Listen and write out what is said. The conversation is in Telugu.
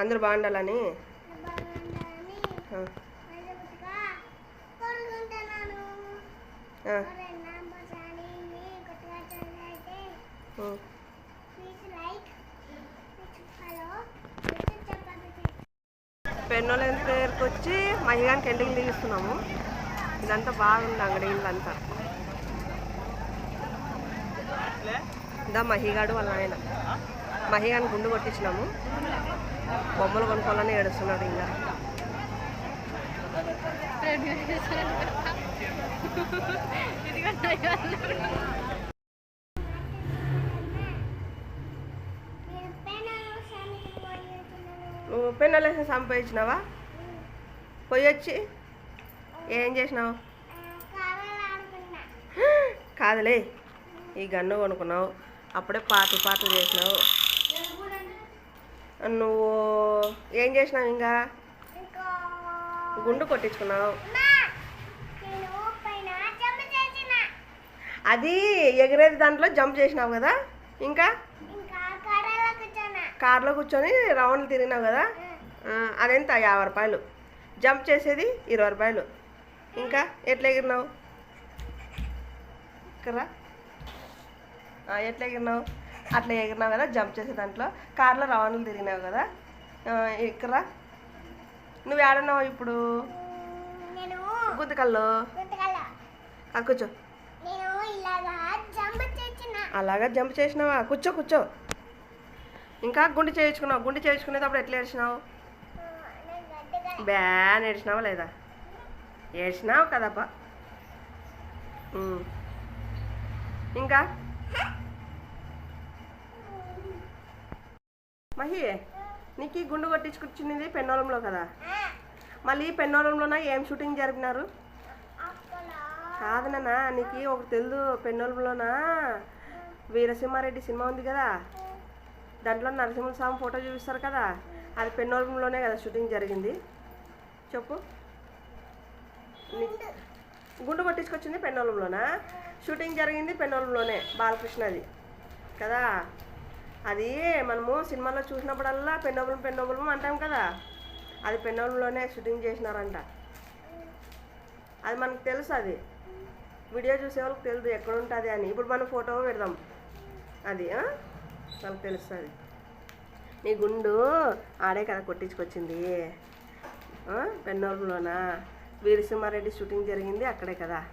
అందరూ బాగుండాలని? పెన్నోల దగ్గరికి వచ్చి మహిగానికి ఎండికి తీస్తున్నాము ఇదంతా బాగుంది అంగడి ఇల్లంతా. ఇదా మహిగాడు వాళ్ళ ఆయన మహిగాని గుండు కొట్టించినాము. బొమ్మలు కొనుక్కోవాలని ఏడుస్తున్నాడు ఇంకా. నువ్వు పెన్నోలేసి సంపాదించినావా? పోయి వచ్చి ఏం చేసినావు? కాదులే. ఈ గన్ను కొనుక్కున్నావు. అప్పుడే పాత పాత చేసినావు. నువ్వు ఏం చేసినావు ఇంకా? గుండు కొట్టించుకున్నావు. అది ఎగిరేది దాంట్లో జంప్ చేసినావు కదా? ఇంకా? కారాలో కూర్చొని రౌండ్లు తిరిగినావు కదా? అదెంత? యాభై రూపాయలు. జంప్ చేసేది ఇరవై రూపాయలు. ఇంకా ఎట్లా ఎగిరినావు? ఎట్లా ఎగిరినావు? అట్లా ఎగిరినావు కదా జంప్ చేసే దాంట్లో. కార్లో రౌండ్లు తిరిగినావు కదా. ఇక్కడ నువ్వు ఏడున్నావు ఇప్పుడు? గుంతకల్లో. కూర్చో. అలాగా జంప్ చేసినావా? కూర్చో కూర్చో. ఇంకా గుండె చేయించుకున్నావు. గుండె చేయించుకునేటప్పుడు ఎట్లా ఏడ్చినావు? బ్యాన్ ఏడ్చినావా లేదా? ఏడ్చినావు కదప్పా. ఇంకా? మహి నీకు గుండు కొట్టించుకొచ్చింది పెన్నోలంలో కదా? మళ్ళీ పెన్నోలంలోన ఏం షూటింగ్ జరిపినారు? కాదు నాన్న నీకు ఒకటి తెలుదు పెన్నోలంలోన? వీరసింహారెడ్డి సినిమా ఉంది కదా? దాంట్లో నరసింహస్వామి ఫోటో చూపిస్తారు కదా? అది పెన్నోలంలోనే కదా షూటింగ్ జరిగింది. చెప్పు. నీ- గుండు కొట్టించుకొచ్చింది పెన్నోలంలోనా? షూటింగ్ జరిగింది పెన్నోలంలోనే బాలకృష్ణది కదా? అది మనము సినిమాలో చూసినప్పుడల్లా పెన్నోబులం పెన్నోబులం అంటాం కదా. అది పెన్నోబులంలోనే షూటింగ్ చేసినారంట. అది మనకు తెలుసు అది. వీడియో చూసే వాళ్ళకి తెలియదు ఎక్కడ ఉంటుంది అని. ఇప్పుడు మనం ఫోటో పెడదాం. అది వాళ్ళకి తెలుస్తుంది నీ గుండు ఆడే కదా కొట్టించుకొచ్చింది. ఆ? వీరసింహారెడ్డి షూటింగ్ జరిగింది అక్కడే కదా.